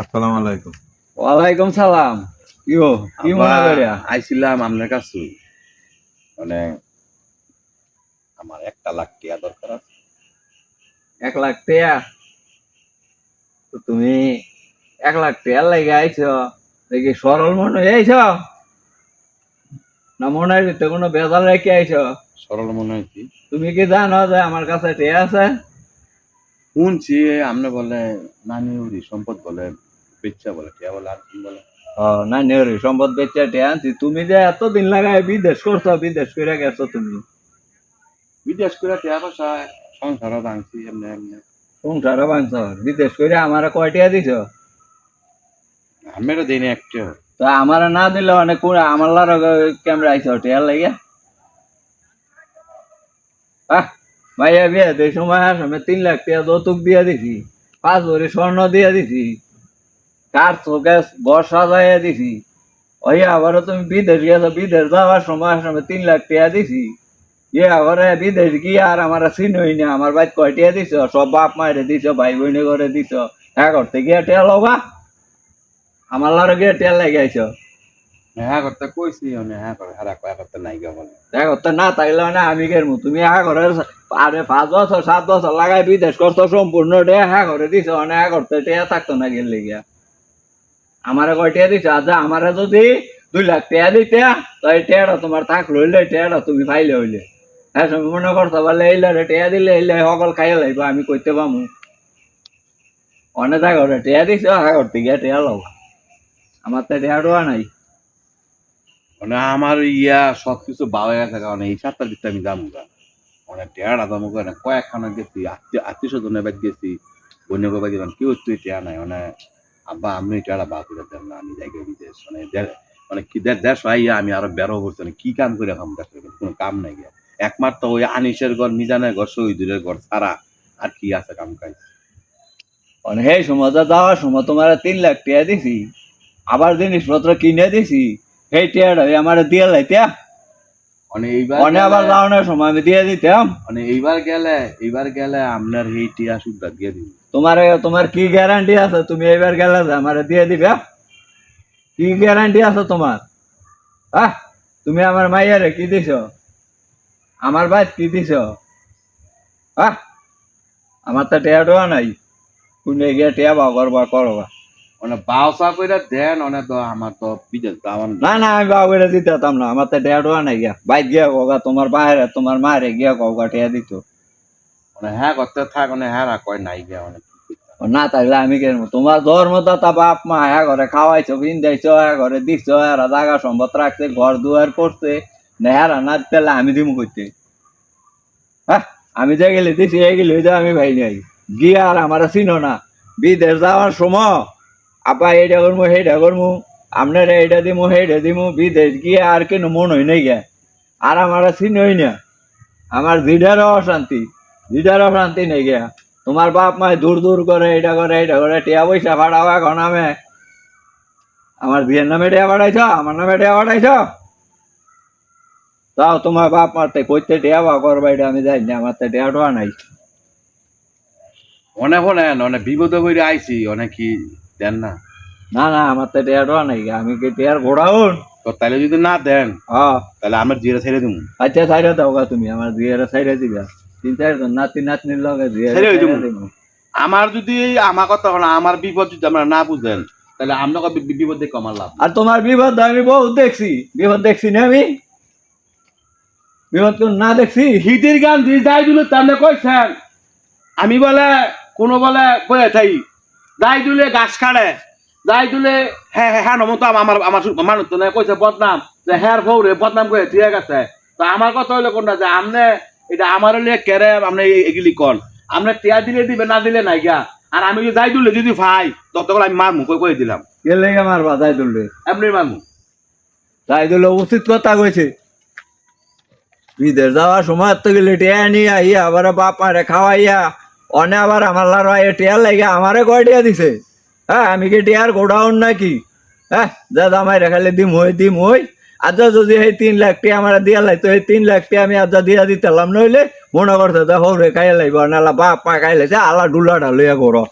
আসসালামু আলাইকুম। ওয়ালাইকুম সালাম। কি হো কি মনে আইছিলাম আপনার কাছে। মানে আমার একটা লাখ টাকা দরকার আছে। এক লাখ টাকা তো তুমি এক লাখ টাকা লাগে আইছো। দেখি সরল মনে হয়ে আইছো? না মনের ভিতরে কোনো বেজাল রেখে আইছো? সরল মনে হয়েছি তুমি কি জানো যে আমার কাছে টাকা আছে? শুনছি আপনি বলে নানি উড়ি সম্পদ বলে বেচ্চা বলে টিয়া বলে আর কি বলে? না নেহরি সম্পদ বেচে টাকা আনছি। তুমি যে এতদিন লাগায় বিদেশ করছ বিদেশ করে গেছো তুমি। বিদেশ করে টিয়া পয়সা সংসারও ভাঙছি এমনি এমনি। সংসারও বাঁধছ বিদেশ করে আমার কয় টাকা দিছো? আমরা দিনে একটা। তো আমার না দিলে অনেক কোন আমার ক্যামেরা আইছে টেয়ার লাগে? আহ! বিয়ে দুই সময় আসলে তিন লাখ টাকা যৌতুক দিয়ে দিছি পাঁচ ভরি স্বর্ণ দিয়ে দিছি কার চোখে ঘর সাজাইয়া দিছি। ওই আবারও তুমি বিদেশ গেছো বিদেশ যাওয়ার সময় আসলে তিন লাখ টাকা দিছি। ইয়ে আবার বিদেশ গিয়ে আর আমার চিনই না আমার বাইক কয়টিয়া দিছ সব বাপ মায়ের দিছ ভাই বোনে করে দিছ হ্যাঁ করতে গিয়ে টেয়া লবা আমার লারে গিয়ে টেয়া লাগে আইছো হ্যাঁ করতে কইছি হ্যাঁ করে হ্যাঁ করতে নাই বলে। দেখো তো না তাইলে মানে আমি কেরমু তুমি হ্যাঁ করে আরে পাঁচ বছর, সাত বছর লাগাই বিদেশ করছ সম্পূর্ণ ডে হ্যাঁ করে দিছ মানে হ্যাঁ করতে টেয়া থাকতো না গেলে গিয়া। আমারে কয়, টেয়া দিছ আচ্ছা আমারে যদি দুই লাখ টেয়া দিতে, তো এই টেয়াটা তোমার থাক, লইলে টেয়াটা তুমি পাইলে হইলে। হ্যাঁ মনে করছ বলে এইলে রে টেয়া দিলে এইলে সকল খাইয়া লাইব, আমি কইতে পামু। অনেক করে টেয়া দিছ হ্যাঁ করতে গিয়া টেয়া লও। আমার তো টেয়া ডোয়া নাই। মানে আমার ইয়া সব কিছু বাবা গেছে, কারণে এই সাতটার ভিতরে আমি যাব অনেক টেয়ারা দাম করে কয়েকখানা গেছি আত্মীয় স্বজনের বাদ গেছি। বন্য বাবা গেলাম কেউ তুই টেয়া নাই? মানে আব্বা আমি টেয়ারা বা করে না, আমি গে বিদেশ। মানে মানে কি আইয়া আমি আরও বেরো করছি মানে কি কাম করে দেশের ভিতরে? কোনো কাম নাই গিয়া। একমাত্র ওই আনিসের ঘর মিজানের ঘর শহীদুরের ঘর ছাড়া আর কি আছে কাম কাজ? মানে সেই সময় যাওয়ার সময় তোমার তিন লাখ টাকা দিছি। আবার জিনিসপত্র কিনে দিছি, সেই টাকাটা আমার দিয়ে লাইতা মানে এইবার অনে আবার যাওয়ানোর সময় আমি দিয়ে দিতাম। মানে এইবার গেলে এইবার গেলে আপনার এই টিয়া সুদ্ধা দিয়ে দিবি। তোমার তোমার কি গ্যারান্টি আছে? তুমি এবার গেলে আমার দিয়ে দিবে? কি গ্যারান্টি আছে তোমার? আহ তুমি আমার মাইয়ারে কি দিছ? আমার ভাই কি দিছ? আহ আমার তো টেয়া টোয়া নাই। কোনে গিয়ে টেয়া বা করবা করবা। মানে বাউসা করে দেন অনেক তো আমার তো বিদেশ যাওয়ান না। না আমি বাবু এটা দিতে হতাম না। আমার তো ডেড় নাই গিয়া। বাইক গিয়া কগা তোমার বাইরে তোমার মায়ের গিয়া কগা টিয়া দিত। মানে হ্যাঁ করতে থাক মানে হ্যাঁ কয় নাই গিয়া অনেক না তাইলে আমি কেন? তোমার ধর্ম দাতা বাপ মা হ্যাঁ ঘরে খাওয়াইছো পিন্দাইছো হ্যাঁ ঘরে দিচ্ছো হ্যাঁ জাগা সম্পদ রাখছে ঘর দুয়ার করছে না হ্যাঁ না দিতে আমি দিমু করতে হ্যাঁ আমি যে গেলে দিছি এই গেলে ওই যে আমি ভাই নাই। গিয়া আর আমার চিনো না। বিদেশ যাওয়ার সময় আপা এইটা করব সেইটা করব আপনার এইটা দিমু সেইটা দিমু। বিদেশ গিয়ে আর কেন মন হই নাই গিয়া আর আমার চিনই না। আমার জিডারও অশান্তি। জিডারও শান্তি নেই গিয়া তোমার বাপ মায় দূর দূর করে এটা করে এটা করে, টিয়া পয়সা ভাড়াও এখন আমি। আমার বিয়ের নামে টিয়া ভাড়াইছ আমার নামে টিয়া ভাড়াইছ তাও তোমার বাপ মারতে কইতে টিয়া বা করবা এটা আমি জানি না, আমার তো টিয়া টোয়া নাই। অনেক অনেক অনেক বিপদে করে আইছি, অনেক কি দেন না। না না আমার তো টিয়া টোয়া নাই আমি কি টিয়ার ঘোড়াউন তো তাহলে যদি না দেন হ্যাঁ। তাহলে আমার জিরে ছেড়ে দিব আচ্ছা সাইডে দাও গা তুমি আমার বিয়ের সাইডে দিবা। তিন চারজন নাতি নাতনির লগে ছেড়ে দিবো। আমার যদি আমার কথা হলো আমার বিপদ যদি আমরা না বুঝেন তাহলে আপনাকে বিপদ দেখে আমার লাভ আর তোমার বিপদ আমি বহুত দেখছি বিপদ দেখছি না আমি? বিপদ না দেখছি? হিদির গান দিয়ে যাই দিল তাহলে কইছেন। আমি বলে কোনো বলে কয়ে থাই যাই দিলে গাছ কাটে। যাই দিলে হ্যাঁ হ্যাঁ হ্যাঁ নমতো আমার আমার মানুষ তো নাই কইছে বদনাম। যে হ্যাঁ ফৌরে বদনাম করে ঠিক আছে তো আমার কথা হলো কোনটা? যে আমনে এটা আমার হলে কেরে আপনি এগুলি কন। আপনি টিয়া দিলে দিবে না দিলে নাই গা আর আমি যদি যাই দিলে যদি ভাই ততক্ষণ আমি মারমু কই কই দিলাম? গেলে আমার বাধাই তুলবে এমনি মারমু। তাই দিল উচিত কথা কইছে। বিদেশ যাওয়ার সময় তো গেলে টিয়া নিয়ে আইয়া আবার বাপ মারে খাওয়াইয়া অনে আবার আমার লার টিয়ার লাগে আমারে কয় টিয়া দিছে? হ্যাঁ আমি কি টিয়ার গোডাউন নাকি? হ্যাঁ যা জামাই রেখালে দিম হই দিম হই। আজা যদি এই তিন লাখ টিয়া আমার দিয়া লাইতো এই তিন লাখ টিয়া আমি আজা দিয়া দিতাম নইলে মনে করতে দেখো রে খাইয়া লাইব। নালা বাপ মা খাই লাইছে আলা ডুলাটা লইয়া করো